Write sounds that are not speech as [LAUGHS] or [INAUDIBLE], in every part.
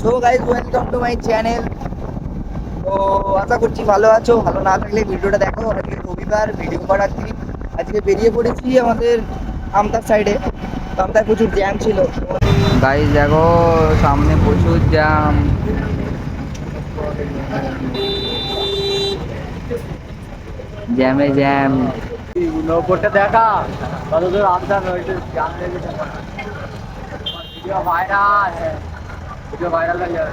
So guys welcome to my channel তো আশা করছি ভালো আছো। ভালো না থাকলে ভিডিওটা দেখো। আজকে রবিবার ভিডিও করার দিন। আজকে বেরিয়ে পড়েছি আমাদের আমতার সাইডে আমতায় প্রচুর জ্যাম ছিল। গাইজ দেখো সামনে প্রচুর জ্যাম জ্যামে জ্যাম নৌকোটা দেখা। কত দূর আমদার রয়েছে জাম লেগেছে ভিডিও ভাইরাল ভিডিও ভাইরাল হয়ে যাবে।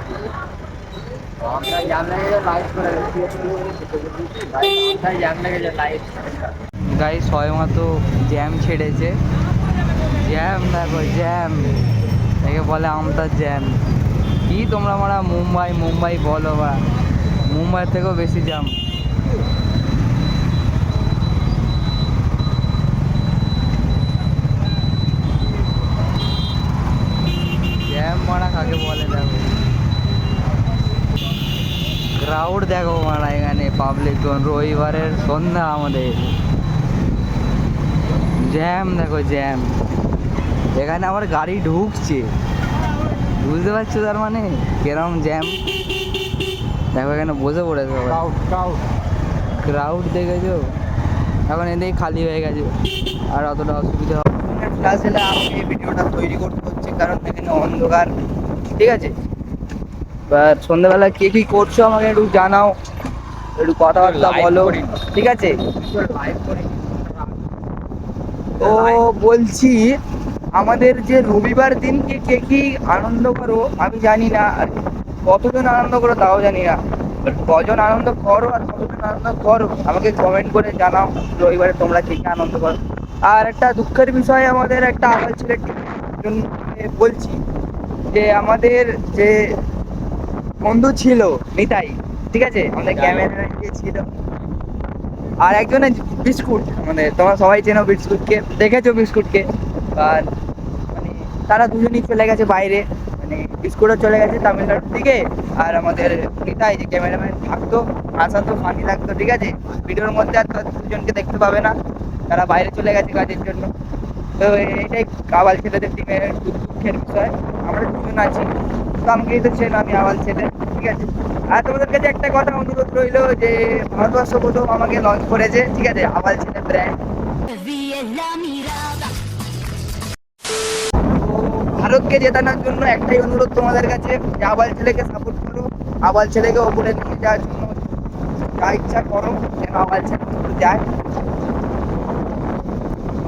জ্যাম ছেড়েছে। জ্যাম দেখো জ্যাম একে বলে আমতার জ্যাম কি তোমরা মারা মুম্বাই মুম্বাই বলো বা। মুম্বাই থেকেও বেশি জ্যাম জ্যাম মারা কাকে বলে দেখো। ক্রাউড দেখো মারা এখানে পাবলিক রবিবারের সন্ধ্যা আমাদের। জ্যাম দেখো জ্যাম এখানে আমার গাড়ি ঢুকছে। বুঝতে পারছ তার মানে? কিরম জ্যাম দেখো এখানে বসে পড়েছে ক্রাউড দেখেছ? এখন এদিকে খালি হয়ে গেছে। আর অতটা অসুবিধা হবে এলে আমাকে এই ভিডিওটা তৈরি করতে হচ্ছে কারণ এখানে অন্ধকার। ঠিক আছে? এবার সন্ধ্যেবেলা কে কি করছ আমাকে একটু জানাও একটু কথাবার্তা বলো ঠিক আছে? তো বলছি আমাদের যে রবিবার দিনকে কে কি আনন্দ করো আমি জানি না আর কতজন আনন্দ করো তাও জানি না। কজন আনন্দ করো আর কতজন আনন্দ করো আমাকে কমেন্ট করে জানাও রবিবারে তোমরা কে কি আনন্দ করো। আর একটা দুঃখের বিষয় আমাদের একটা আবার ছেলে বলছি যে আমাদের যে বন্ধু ছিল নিতাই ঠিক আছে? আমাদের ক্যামেরা ছিল। আর একজনের বিস্কুট মানে তোমরা সবাই চেনো বিস্কুটকে দেখেছ বিস্কুটকে। আর মানে তারা দুজনই চলে গেছে বাইরে মানে বিস্কুটও চলে গেছে তামিলনাড়ুর দিকে। আর আমাদের নিতাই যে ক্যামেরাম্যান থাকতো আসা তো ফানি লাগতো ঠিক আছে? ভিডিওর মধ্যে আর দুজনকে দেখতে পাবে না। তারা বাইরে চলে গেছে কাজের জন্য। তো এইটাই আবাল ছেলেদের টিমের দুঃখের বিষয়। আমরা দুজন আছি, তো আমাকেই তো চেন আমি আবাল ছেলে, ঠিক আছে? আর তোমাদের কাছে একটা কথা অনুরোধ রইল যে, ভারতবর্ষ প্রথম আমাকে লঞ্চ করেছে, ঠিক আছে? আবাল ছেলে ব্র্যান্ড. ভারতকে জেতানোর জন্য একটাই অনুরোধ তোমাদের কাছে, যে আবাল ছেলেকে সাপোর্ট করো আবাল ছেলেকে ওপরে নিয়ে যাওয়ার জন্য যা ইচ্ছা করো, যেন আবাল ছেলে যায়।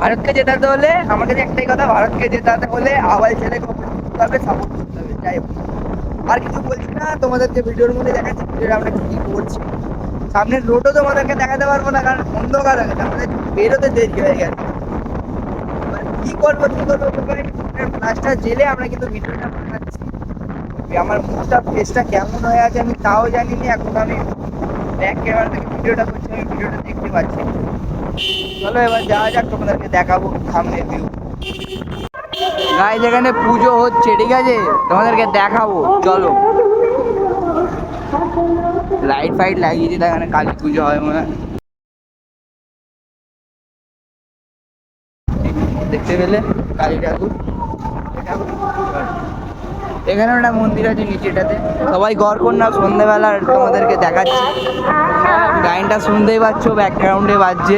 ভারতকে জেতাতে হলে আমার কাছে একটাই কথা, ভারতকে জেতাতে হলে আবাল ছেলেকে হবে সাপোর্ট করতে হবে, যাই হোক। আর কিছু বলছি না তোমাদেরকে ভিডিওর মধ্যে দেখাচ্ছি ভিডিওটা আমরা কি করছি। সামনের রোডও তোমাদেরকে দেখাতে পারব না, কারণ অন্ধকার হয়ে গেছে, আমাদের বেরোতে দেরি হয়ে গেছে। এবার কি করব কি করব ফ্লাশটা জেলে আমরা কিন্তু ভিডিওটা বানাচ্ছি। আমার মুখটা ফেসটা কেমন হয়ে আছে আমি তাও জানি না এখন আমি ব্যাক ক্যামেরা থেকে ভিডিওটা করছি, আমি ভিডিওটা দেখতে পাচ্ছি। চলো এবার যাওয়া যাক, তোমাদেরকে দেখাবো সামনে ভিউ গাইজ এখানে পুজো হচ্ছে, ঠিক আছে? তোমাদেরকে দেখাবো, চলো। লাইট ফাইট লাগিয়েছি, তাই কালী পুজো হয় মনে হয়। দেখতে পেলে কালী ঠাকুর? এখানেও একটা মন্দির আছে নিচেটাতে। সবাই গড় কন্যা সন্ধ্যেবেলা তোমাদেরকে দেখাচ্ছি। গাইনটা শুনতেই পাচ্ছ ব্যাকগ্রাউন্ডে বাজছে।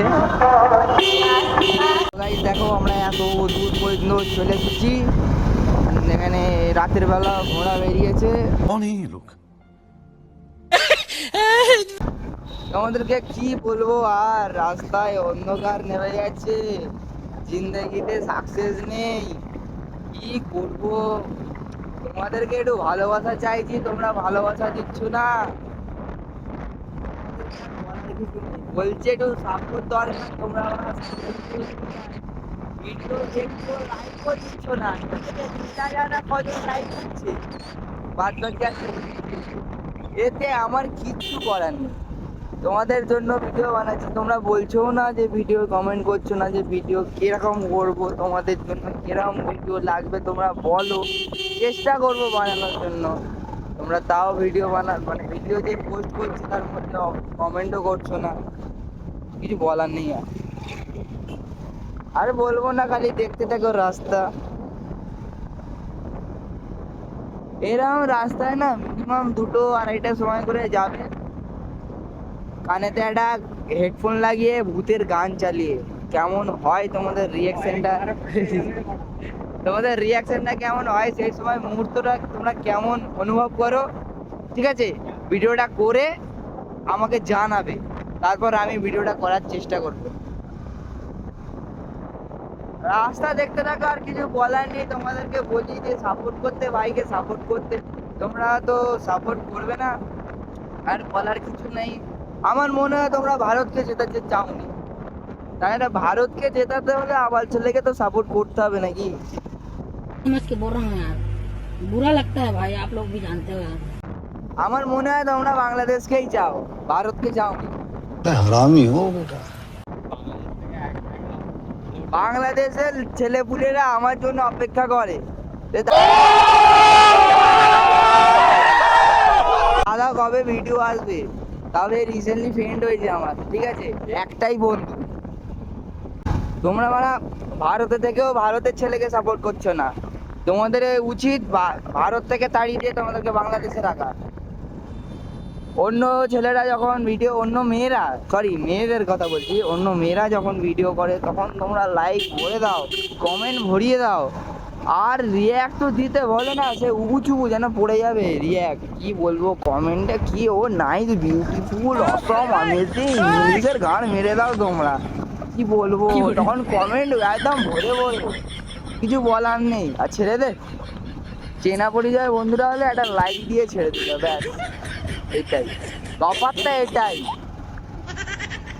দেখো আমরা এত দূর পর্যন্ত চলে এসেছি। এখানে রাতের বেলা ঘোড়া বেরিয়েছে। অনেক লোক আমাদেরকে কি বলব আর রাস্তায় অন্ধকার নেমে যাচ্ছে। জিন্দগিতে সাকসেস নেই। কি করব? তোমাদেরকে একটু ভালোবাসা চাইছি, তোমরা ভালোবাসা দিচ্ছ না। বলছে একটু সাপোর্ট দরকার, তোমরা না জানা কজন বাদ বাকি এতে আমার কিচ্ছু করার নেই। তোমাদের জন্য ভিডিও বানাচ্ছি। তোমরা বলছো না যে ভিডিও কমেন্ট করছ না যে ভিডিও কীরকম করব, তোমাদের জন্য কীরকম ভিডিও লাগবে, তোমরা বলো। চেষ্টা করব বানানোর জন্য। তোমরা তাও ভিডিও বানা মানে ভিডিও যে পোস্ট করছি তার মধ্যে কমেন্টও করছ না। কিছু বলার নেই আর। আর বলব না, খালি দেখতে থাকো রাস্তা। এরকম রাস্তায় না মিনিমাম দুটো আড়াইটার সময় করে যাবে। কানেতে একটা হেডফোন লাগিয়ে ভূতের গান চালিয়ে। কেমন হয় তোমাদের রিয়াকশনটা তোমাদের রিয়াকশনটা কেমন হয়? সেই সময় মুহূর্তটা তোমরা কেমন অনুভব করো? ঠিক আছে? ভিডিওটা করে আমাকে জানাবে। তারপর আমি ভিডিওটা করার চেষ্টা করব। রাস্তা দেখতে থাকো, আর কিছু বলার নেই। তোমাদেরকে বলি যে সাপোর্ট করতে, ভাইকে সাপোর্ট করতে। তোমরা তো সাপোর্ট করবে না। আর বলার কিছু নেই। আমার মনে হয় তোমরা ভারতকে জেতাতে চাওনি। তাহলে ভারতকে জেতাতে হলে আবাল ছেলেকে তো সাপোর্ট করতে হবে নাকি? আমার মনে হয় তোমরা বাংলাদেশকেই চাও। ভারতকে চাও বাংলাদেশের ছেলেপুলেরা আমার জন্য অপেক্ষা করে। দাদা কবে ভিডিও আসবে? তাহলে রিসেন্টলি ফ্রেন্ড হয়েছে আমার ঠিক আছে? একটাই বন্ধু। তোমরা মানে ভারতে থেকেও ভারতের ছেলেকে সাপোর্ট করছ না। তোমাদের উচিত ভারত থেকে তাড়িয়ে দিয়ে তোমাদেরকে বাংলাদেশে রাখা। অন্য ছেলেরা যখন ভিডিও অন্য মেয়েরা সরি মেয়েদের কথা বলছি, অন্য মেয়েরা যখন ভিডিও করে, তখন তোমরা লাইক ভরে দাও কমেন্ট ভরিয়ে দাও। আর রিয়্যাক্ট তো দিতে বলো না, সে উবুচুবু যেন পড়ে যাবে রিয়্যাক্ট কি বলব কমেন্টে কি ও নাইস বিউটিফুল অসম অ্যামেজিং ইংলিশের গান মেরে দাও তোমরা। কি বলব? তখন কমেন্ট একদম ভরে ভরে। কিছু বলার নেই। আর ছেড়ে চেনা পরিচয় বন্ধুরা হলে একটা লাইক দিয়ে ছেড়ে দিল ব্যাস। এটাই তফাৎটা এটাই।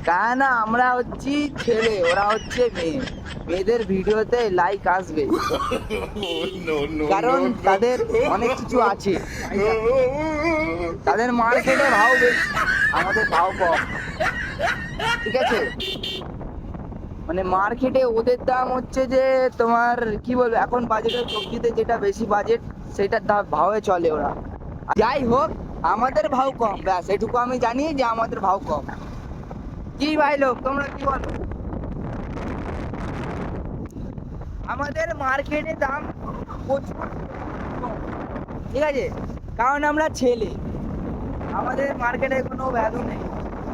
কেন আমরা হচ্ছি ছেলে ওরা হচ্ছে মেয়ে। মেয়েদের ভিডিওতে লাইক আসবে। [LAUGHS] কারণ তাদের অনেক কিছু আছে। তাদের মার্কেটে ভাও বেশি। আমাদের ভাও কম। ঠিক আছে? মানে মার্কেটে ওদের দাম হচ্ছে যে তোমার, কি বলব, এখন বাজেটের সবজিতে যেটা বেশি বাজেট সেটার দাম ভাবে চলে ওরা। যাই হোক, আমাদের ভাও কম, ব্যাস, এটুকু আমি জানি যে আমাদের ভাও কম। কি ভাই লোক, তোমরা কি বলো? আমাদের মার্কেটে দাম প্রচুর ঠিক আছে? কারণ আমরা ছেলে। আমাদের মার্কেটে কোনো ভ্যালু নেই।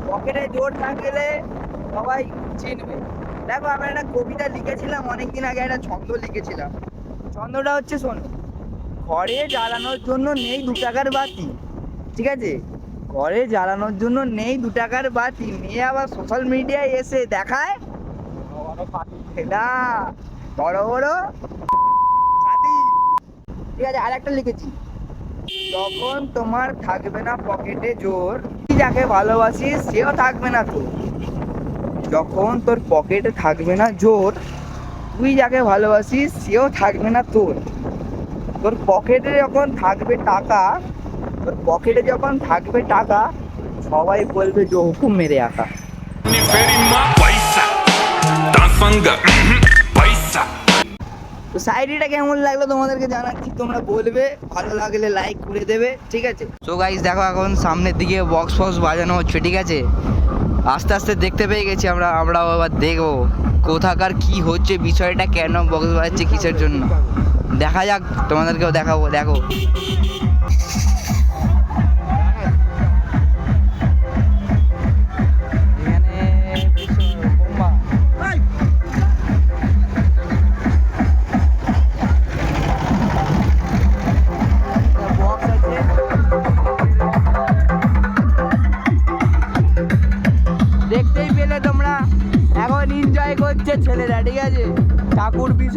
পকেটে জোর থাকলে সবাই চিনবে। দেখো আমি একটা কবিতা লিখেছিলাম, অনেকদিন আগে একটা ছন্দ লিখেছিলাম। ছন্দটা হচ্ছে শোনো, ঘরে জ্বালানোর জন্য নেই দু টাকার বাতি, ঠিক আছে? ঘরে জ্বালানোর জন্য নেই দু টাকার বাতি নিয়ে আবার সোশ্যাল মিডিয়ায় এসে দেখায়। না, বড় বড় ঠিক আছে আর একটা লিখেছি। যখন তোমার থাকবে না পকেটে জোর যাকে ভালোবাসিস, সেও থাকবে না তো যখন তোর পকেটে থাকবে না জোর, তুই যাকে ভালোবাসিস, সেও থাকবে না তোর। তোর পকেটে যখন থাকবে টাকা, তোর পকেটে যখন থাকবে টাকা, সবাই বলবে যে হুকুম মেরে আঁকা। তো সাইডিটা কেমন লাগল তোমাদেরকে জানাচ্ছি, তোমরা বলবে। ভালো লাগলে লাইক করে দেবে, ঠিক আছে? তো গাইস দেখো এখন সামনের দিকে বক্স ফক্স বাজানো হচ্ছে, ঠিক আছে? আস্তে আস্তে দেখতে পেয়ে গেছি আমরা, আমরাও আবার দেখব কোথাকার কি হচ্ছে, বিষয়টা কেন বক্স বাজাচ্ছে কিসের জন্য। দেখা যাক, তোমাদেরকেও দেখাবো, দেখো।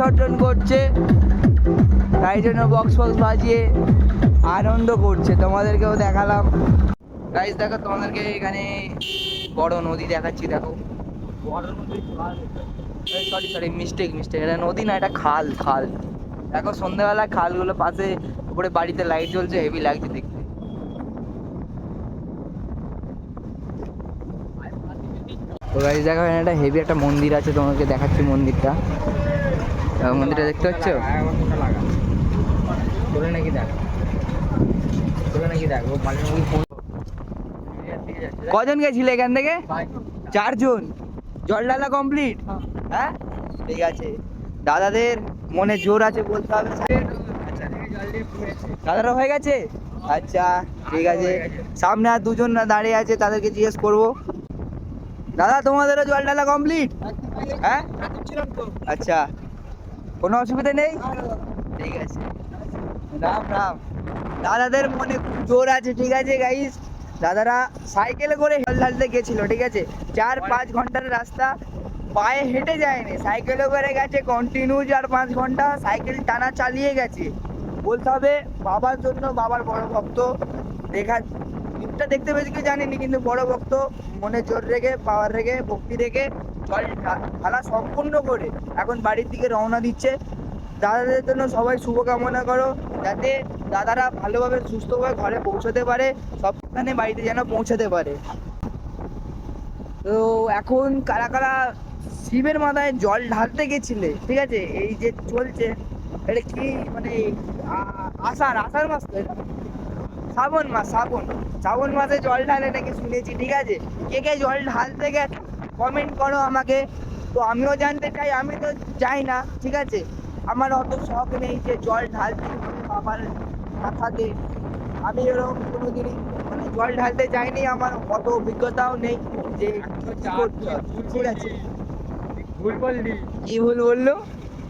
বিসর্জন করছে। তাই জন্য বক্স ফক্স বাজিয়ে আনন্দ করছে। তোমাদেরকেও দেখালাম। গাইজ দেখো, তোমাদেরকে এখানে বড় নদী দেখাচ্ছি, দেখো। সরি সরি মিস্টেক মিস্টেক এটা নদী না, এটা খাল খাল। দেখো, সন্ধ্যাবেলা খালগুলো পাশে উপরে বাড়িতে লাইট জ্বলছে হেভি লাগছে দেখতে। তো গাইজ দেখো, এখানে একটা হেভি একটা মন্দির আছে তোমাকে দেখাচ্ছি মন্দিরটা। মন্দিরটা দেখতে পাচ্ছ? করে নাকি দেখ। করে নাকি দেখ ও মাঝে মধ্যে ফোন কজন গেছিলে এখান থেকে? চারজন। জল ডালা কমপ্লিট হ্যাঁ। ঠিক আছে। দাদাদের মনে জোর আছে বলতে হবে। আচ্ছা দাদারা হয়ে গেছে? আচ্ছা ঠিক আছে। সামনে আর দুজন না দাঁড়িয়ে আছে তাদেরকে জিজ্ঞেস করব। দাদা তোমাদেরও জল ডালা কমপ্লিট হ্যাঁ? আচ্ছা। কোনো অসুবিধা নেই? ঠিক আছে। রাম রাম। দাদাদের মনে জোর আছে ঠিক আছে গাইস দাদারা সাইকেলে করে জল ঢালতে গেছিল ঠিক আছে? চার পাঁচ ঘণ্টার রাস্তা পায়ে হেঁটে যায়নি। সাইকেলে করে গেছে কন্টিনিউ চার পাঁচ ঘণ্টা সাইকেল টানা চালিয়ে গেছে। বলতে হবে বাবার জন্য বাবার বড় ভক্ত। দেখা লিপটা দেখতে পেয়েছি কি জানিনি কিন্তু বড় ভক্ত। মনে জোর রেখে পাওয়ার রেখে ভক্তি রেখে জল ঢালা সম্পূর্ণ করে এখন বাড়ির দিকে রওনা দিচ্ছে। দাদাদের জন্য সবাই শুভকামনা করো, যাতে দাদারা ভালোভাবে সুস্থভাবে ঘরে পৌঁছাতে পারে সবখানে বাড়িতে যেন পৌঁছাতে পারে। তো এখন কারা কারা শিবের মাথায় জল ঢালতে গেছিলে, ঠিক আছে? এই যে চলছে, এটা কি মানে আষাঢ় আষাঢ় মাস তো? শ্রাবণ মাস, শ্রাবণ। শ্রাবণ মাসে জল ঢালে নাকি শুনেছি, ঠিক আছে? কে কে জল ঢালতে গে কমেন্ট করো আমাকে। তো আমিও জানতে চাই আমি তো যাই না ঠিক আছে? আমার অত শখ নেই যে জল ঢালতে আমার মাথাতে আমি এরকম কোনো দিনই মানে জল ঢালতে যাইনি আমার অত অভিজ্ঞতাও নেই যে। ঠিক আছে? ভুল বললি কি ভুল বলল?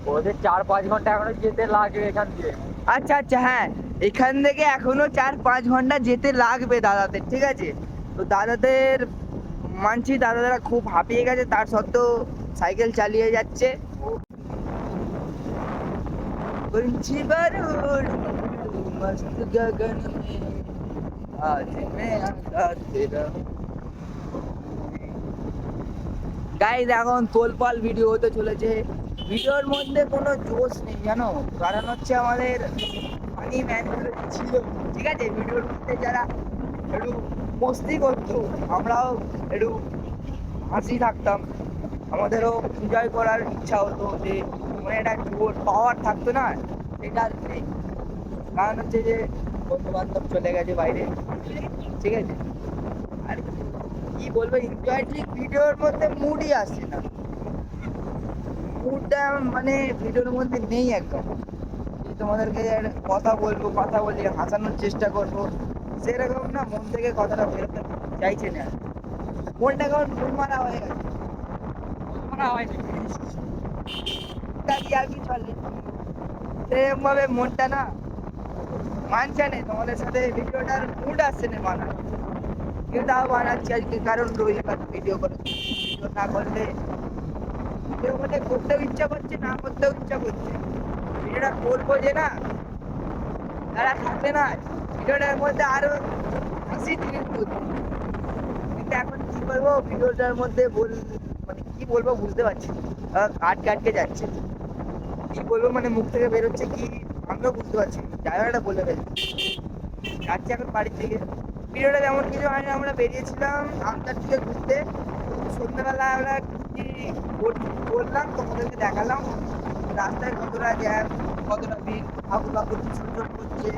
ওদের চার পাঁচ ঘণ্টা এখনও যেতে লাগবে এখান দিয়ে। আচ্ছা আচ্ছা হ্যাঁ এখান থেকে এখনও চার পাঁচ ঘণ্টা যেতে লাগবে দাদাদের ঠিক আছে? তো দাদাদের মানছি দাদারা খুব হাঁপিয়ে গেছে তার সত্ত্বেও সাইকেল চালিয়ে যাচ্ছে पंछी बरूर मस्त गगन में आज मैं आका तेरा গাইজ এখন তোলপাল ভিডিও হতে চলেছে ভিডিওর মধ্যে কোনো জোশ নেই জানো কারণ হচ্ছে আমাদের ফানি ম্যানগুলো ছিল ঠিক আছে ভিডিওর মধ্যে যারা একটু মস্তি করতো, আমরাও একটু হাসি থাকতাম। আমাদেরও এনজয় করার ইচ্ছা হতো যে মানে একটা পাওয়ার থাকতো না, সেটা নেই। কারণ হচ্ছে যে বন্ধু বান্ধব চলে গেছে বাইরে, ঠিক আছে? আর কি বলব এনজয় ঠিক ভিডিওর মধ্যে মুডই আসছে না মুডটা মানে ভিডিওর মধ্যে নেই একদম। যে তোমাদেরকে কথা বলব, কথা বলি হাসানোর চেষ্টা করব সেরকম না মন থেকে কথাটা বেরোতে চাইছে না। মনটা কেমন মন মারা হয়ে গেছে? আর কি মনটা না মানছে না। তোমাদের সাথে ভিডিওটার মুড আসছে না মানা কিন্তু তাও বানাচ্ছি আজকে কারণ রবিবার ভিডিও করে। ভিডিও না করলে ভিডিও মানে করতেও ইচ্ছা করছে, না করতেও ইচ্ছা করছে। ভিডিওটা করব যে না, তারা থাকবে না ভিডিওটার মধ্যে আরও করছে কিন্তু এখন কি করব ভিডিওটার মধ্যে বল মানে কি বলব বুঝতে পারছি আটকে আটকে যাচ্ছে। কি বলব মানে মুখ থেকে বেরোচ্ছে কি, আমিও বুঝতে পারছি। জায়গাটা বলে ফেলছি যাচ্ছি এখন বাড়ির থেকে ভিডিওটা তেমন কিছু হয়নি, আমরা বেরিয়েছিলাম আমতার থেকে ঘুরতে। সন্ধ্যাবেলা আমরা কি কর- করলাম তোমাদেরকে দেখালাম। রাস্তায় কতটা জ্যাম কতটা ভিড় ঠাকুর বিসর্জন করছে।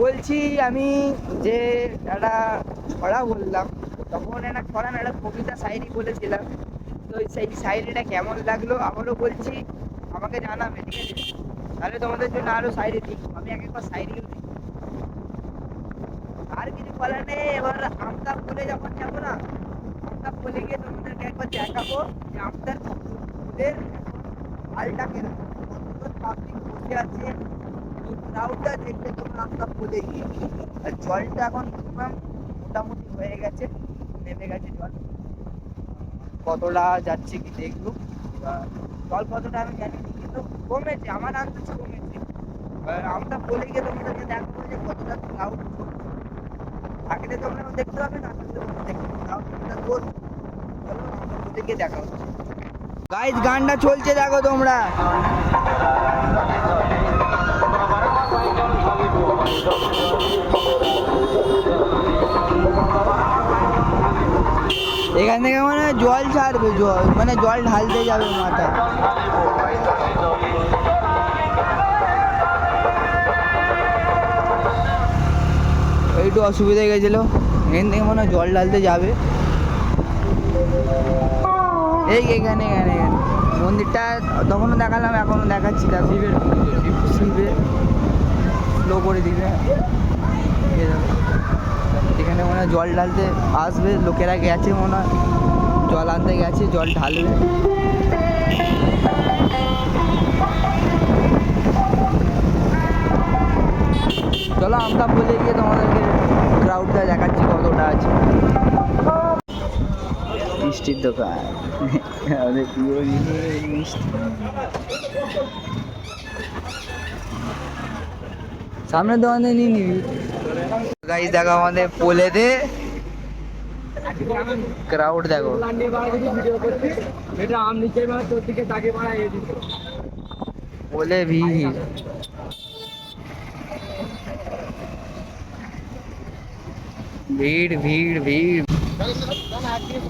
বলছি আমি যে একটা ছড়া বললাম, তখন একটা ছড়া একটা কবিতা শায়রি বলেছিলাম। তো সেই শায়রিটা কেমন লাগল? আবারও বলছি, আমাকে জানাবে, ঠিক আছে? তাহলে তোমাদের জন্য আরও শায়রি দিই। আমি এক একবার দিই। আর কিছু বলার নেই, এবার আমতা ফুলে যখন যাব না, আমতা বলে গিয়ে তোমাদেরকে একবার দেখাবো যে আমতার ফুলের হালটা কীরকম বসে আছে ক্রাউডটা দেখলে তোমরা আমতা ফুলে গিয়ে আর জলটা এখন মিনিমাম মোটামুটি হয়ে গেছে, নেমে গেছে জল। কতটা যাচ্ছে কি দেখব। জল কতটা আমি জানি কিন্তু কমেছে, আমার আন্দাজে কমেছে। আমরা বলে গিয়ে তোমাদেরকে দেখব যে কতটা ক্লাউড থাকলে তোমরা দেখতে পাবে, না থাকলে তোমরা দেখতে পাবে না। ক্লাউডটা তোর চলো, আমরা বলে গিয়ে দেখা হচ্ছে। গাইজ গানটা চলছে দেখো তোমরা। এখান থেকে মানে জল ছাড়বে, জল। মানে জল ঢালতে যাবে মাথায়। একটু অসুবিধা গেছিল। এখান থেকে মনে জল ঢালতে যাবে। এই এখানে এখানে এখানে মন্দিরটা তখনও দেখালাম, এখনও দেখাচ্ছি। দেখো শিবের শিবে স্লো করে দিবে। এখানে মনে হয় জল ঢালতে আসবে। লোকেরা গেছে মনে হয়। জল আনতে গেছে, জল ঢালবে। চলো আমরা বলে গিয়ে তোমাদেরকে ক্রাউডটা দেখাচ্ছি কতটা আছে। মিষ্টির দোকান আমাদের প্রিয় জিনিস মিষ্টি সামনের দোকানে নিয়ে নিবি। গাইস দেখো আমাদের পোলেতে ক্রাউড দেখো। এটা আম নিচে মানে তোর দিকে তাকে মারা পোলে ভিড়। ভিড় ভিড় ভিড়।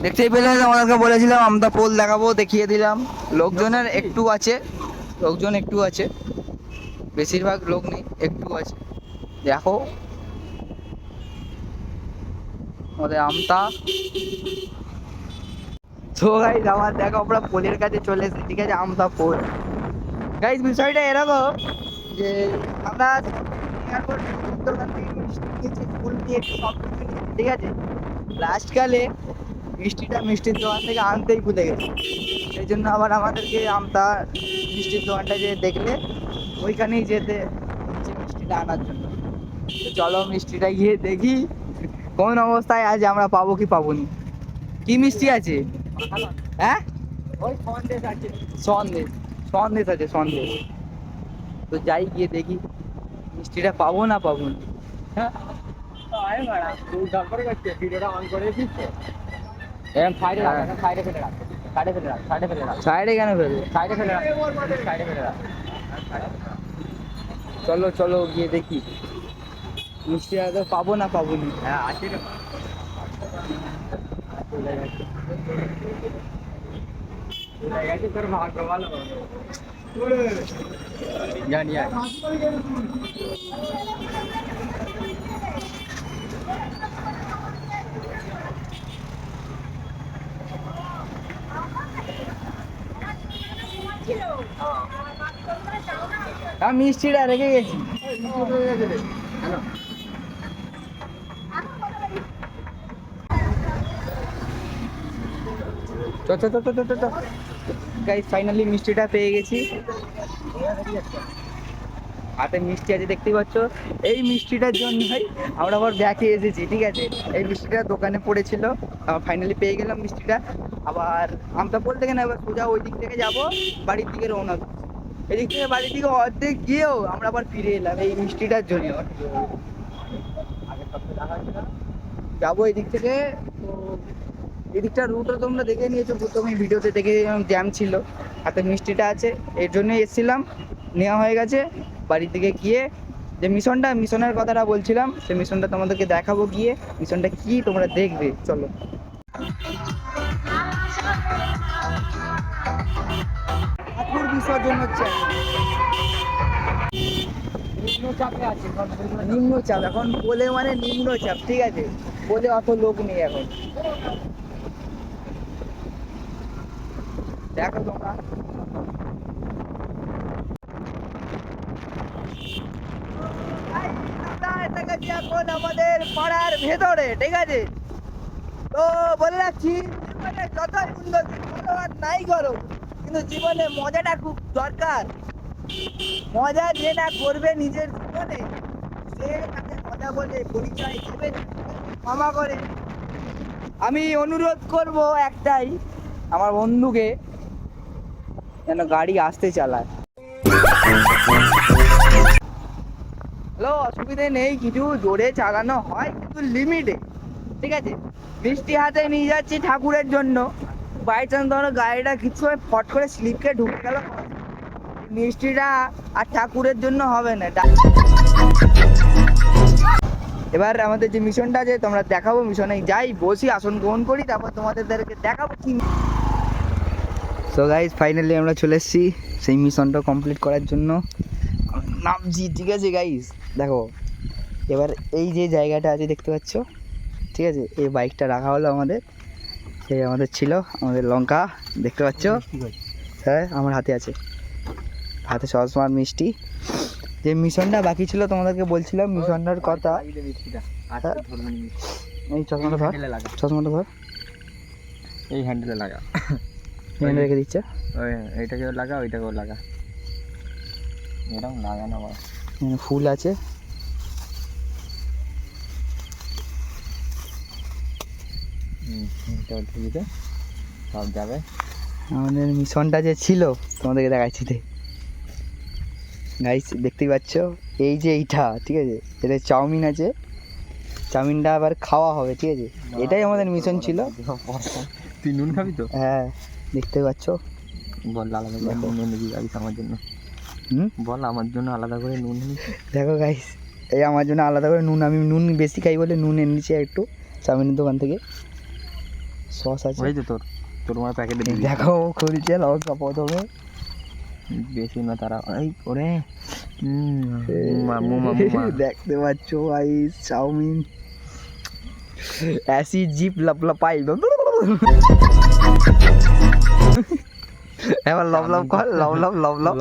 দেখতেই পেলে আমাদেরকে বলেছিলাম, আমরা পোল দেখাবো, দেখিয়ে দিলাম। লোকজনের একটু আছে, লোকজন একটু আছে। বেশিরভাগ লোক নেই, একটু আছে। দেখো। আমাদের আমতা। তো গাইজ আমার দেখো, আমরা পোলের কাছে চলে এসেছি। ঠিক আছে, আমতা পোল গাইজ বিষয়টা এরকম যে আমরা ঠিক আছে। লাস্টকালে মিষ্টিটা মিষ্টির দোকান থেকে আনতেই ভুলে গেছি। সেই জন্য আবার আমাদেরকে আমতা মিষ্টির দোকানটা যে দেখলে ওইখানেই যেতে মিষ্টিটা আনার জন্য। চলো মিষ্টিটা গিয়ে দেখি কোন অবস্থায় আজ আমরা পাবো কি পাবো নি কি মিষ্টি আছে? হ্যাঁ? ওই সন্দেশ আছে। সন্দেশ। সন্দেশ আছে, সন্দেশ। তো যাই গিয়ে দেখি মিষ্টিটা পাবো না পাবো না। হ্যাঁ? সাইডে রাখ হ্যাঁ। সাইডে ফেলে রাখ সাইডে ফেলে রাখ সাইডে ফেলে রাখ সাইডে কেন ফেলবে সাইডে ফেলে রাখ সাইডে ফেলে রাখ চলো চলো গিয়ে দেখি মিষ্টিটা তো পাবো না পাবো না হ্যাঁ আসি রে চলে গেছে তোর ভাগ্য ভালো জানি আমি মিষ্টিটা রেখে গেছি। গাইস ফাইনালি মিষ্টিটা পেয়ে গেছি। হাতে মিষ্টি আছে দেখতেই পাচ্ছ? এই মিষ্টিটার জন্যই আমরা আবার ব্যাকে এসেছি, ঠিক আছে? এই মিষ্টিটা দোকানে পড়েছিল ফাইনালি পেয়ে গেলাম মিষ্টিটা আবার আমটা বলতে গেলে এবার সোজা ওই দিক থেকে যাব, বাড়ির দিকে রওনা। এদিক থেকে বাড়ির দিকে অর্ধেক গিয়েও আমরা আবার ফিরে এলাম এই মিষ্টিটার জন্য। যাব এদিক থেকে। তো এদিকটা রুটও তোমরা দেখে নিয়েছো, প্রথমে ভিডিওতে দেখে জ্যাম ছিল। হাতে মিষ্টিটা আছে, এর জন্যই এসেছিলাম। নেওয়া হয়ে গেছে। বাড়ির দিকে গিয়ে যে মিশনটা, মিশনের কথাটা বলছিলাম, সেই মিশনটা তোমাদেরকে দেখাবো গিয়ে। মিশনটা কি তোমরা দেখবে, চলো। বিসর্জন হচ্ছে। চাপে আছে নিম্নচাপ এখন বলে মানে নিম্নচাপ ঠিক আছে? বলে অত লোক নেই এখন। দেখো তোমরা। এখন আমাদের পাড়ার ভেতরে ঠিক আছে? তো বলে রাখছি যতই উন্নতি আর নাই করো কিন্তু জীবনে মজাটা খুব দরকার। মজা যে না করবে নিজের জীবনে, সে তাকে মজা বলে পরিচয় দেবে ক্ষমা করে। আমি অনুরোধ করব একটাই, আমার বন্ধুকে যেন গাড়ি আসতে চালায়। অসুবিধে নেই, কিছু জোরে চালানো হয়, কিন্তু লিমিটে ঠিক আছে? মিষ্টি হাতে নিয়ে যাচ্ছি ঠাকুরের জন্য। বাই চান্স ধরো গাড়িটা কিছু সময় ফট করে স্লিপকে ঢুকে গেল। মিষ্টিটা আর ঠাকুরের জন্য হবে না। এবার আমাদের যে মিশনটা আছে, তোমরা দেখাবো মিশনে। যাই, বসি, আসন গ্রহণ করি, তারপর তোমাদেরকে দেখাবো কি সো গাইজ ফাইনালি আমরা চলে এসেছি সেই মিশনটা কমপ্লিট করার জন্য। নামছি ঠিক আছে গাইজ দেখো, এবার এই যে জায়গাটা আছে, দেখতে পাচ্ছ? ঠিক আছে, এই বাইকটা রাখা হলো আমাদের। সেই আমাদের ছিল আমাদের লঙ্কা দেখতে পাচ্ছ? হ্যাঁ আমার হাতে আছে। হাতে চশমা মিষ্টি। যে মিশনটা বাকি ছিল তোমাদেরকে বলছিলাম মিশনটার কথা। হ্যাঁ? এই চশমাটা ধর লাগা। চশমাটা ধর। এই হ্যান্ডেলে লাগা। এখানে রেখে দিচ্ছে। ওই এইটাকেও লাগা ওইটাকেও লাগা। এরকম লাগা না আমার এখানে ফুল আছে হুম এটা ঠিক আছে সব যাবে। আমাদের মিশনটা যে ছিল তোমাদেরকে দেখাচ্ছি গাইস দেখতেই পাচ্ছ? এই যে এইটা ঠিক আছে? এটা চাউমিন আছে। চাউমিনটা আবার খাওয়া হবে ঠিক আছে? এটাই আমাদের মিশন ছিল। তুই নুন খাবি তো? হ্যাঁ দেখতে পাচ্ছ? বল আলাদা করে নুন এনে দিবি গাইস আমার জন্য। হুম? বল আমার জন্য আলাদা করে নুন দেখো গাইস এই আমার জন্য আলাদা করে নুন আমি নুন বেশি খাই বলে নুন এনেছি একটু চাউমিনের দোকান থেকে। সস আছে। ওই তো তোর তোর আমার প্যাকেটে দিবি। দেখো খুলছে লঙ্কা প্রথমে। বেশি না তারা এই ওরে। মামু মামু মা। দেখতে পাচ্ছ ভাই চাউমিন। ऐसी জিপ লাপলাপাই এবার লব লব কর লব লব লব লব।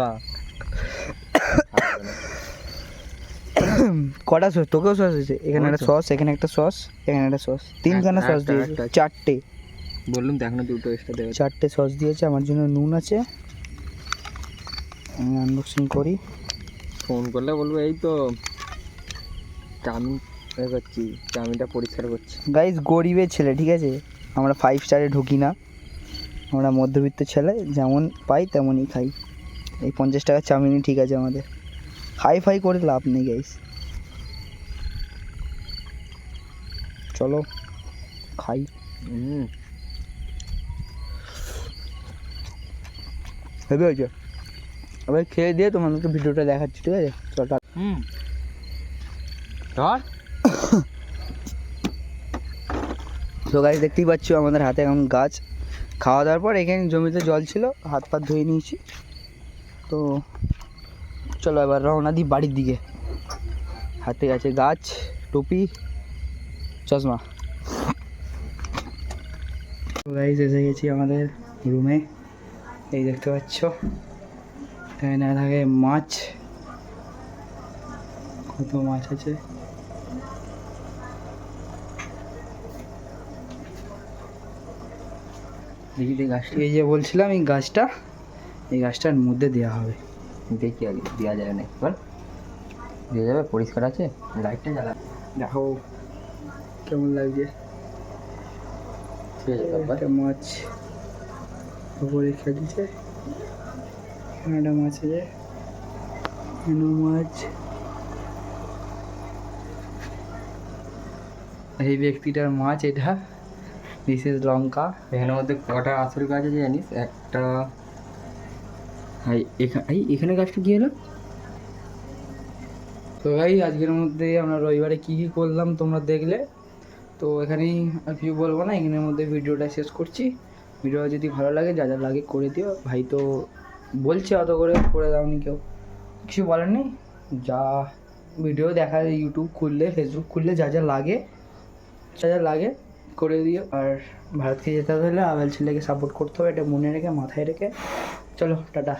কটা সস? তোকেও সস আছে এখানে একটা সস? এখানে একটা সস এখানে একটা সস। তিনখানা সস দিয়েছে। চারটে। বললাম তো এখনও দুটো এক্সট্রা দেবে। চারটে সস দিয়েছে আমার জন্য নুন আছে। আমি আনবক্সিং করি। ফোন করলে বলব এই তো চাউমিন করছি চাউমিনটা পরিষ্কার করছি। গাইজ গরিবের ছেলে ঠিক আছে? আমরা ফাইভ স্টারে ঢুকি না। আমরা মধ্যবিত্ত ছেলে যেমন পাই তেমনই খাই। এই পঞ্চাশ টাকার চাউমিনই ঠিক আছে আমাদের। হাই ফাই করে লাভ নেই গাইস চলো খাই। হুম। হেভি হয়েছে এবার খেয়ে দিয়ে তোমাদেরকে ভিডিওটা দেখাচ্ছি ঠিক আছে? চল হুম। ধর। তো গাছ দেখতেই পাচ্ছ আমাদের হাতে এখন গাছ। খাওয়া দাওয়ার পর এখানে জমিতে জল ছিল হাত পা ধুয়ে নিয়েছি। তো চলো এবার রওনা দিই বাড়ির দিকে। হাতে আছে গাছ টুপি চশমা। গাইজ এসে গেছি আমাদের রুমে এই দেখতে পাচ্ছ। এখানে থাকে মাছ। কত মাছ আছে? দেখি গাছটা এই যে বলছিলাম এই গাছটা এই গাছটার মধ্যে দেওয়া হবে। দেখি আগে দেওয়া যাবে না বল দেওয়া যাবে পরিষ্কার আছে লাইটটা জ্বালা। দেখো কেমন লাগছে। ঠিক আছে মাছ। এখানে একটা মাছ আছে এখানে মাছ এই ব্যক্তিটার মাছ এটা। বিশেষ লঙ্কা। এখানের মধ্যে কটা আসল গাছ আছে জানিস? একটা এখানে গাছটা কি হলো? তো ভাই, আজকের মধ্যে আমরা রবিবারে কী কী করলাম তোমরা দেখলে। তো এখানেই আর কিছু বলব না, এখানের মধ্যে ভিডিওটা শেষ করছি। ভিডিও যদি ভালো লাগে, যা যা লাগে করে দিও। ভাই তো বলছে অত করে করে দাওনি কেউ। কিছু বলার নেই? যা ভিডিও দেখা যায় ইউটিউব খুললে ফেসবুক খুললে যা যা লাগে, যা যা লাগে করে দিও। আর ভারতকে যেতে হলে, আবেল ছেলেকে সাপোর্ট করতে হবে, এটা মনে রেখে, মাথায় রেখে। চলো, টাটা।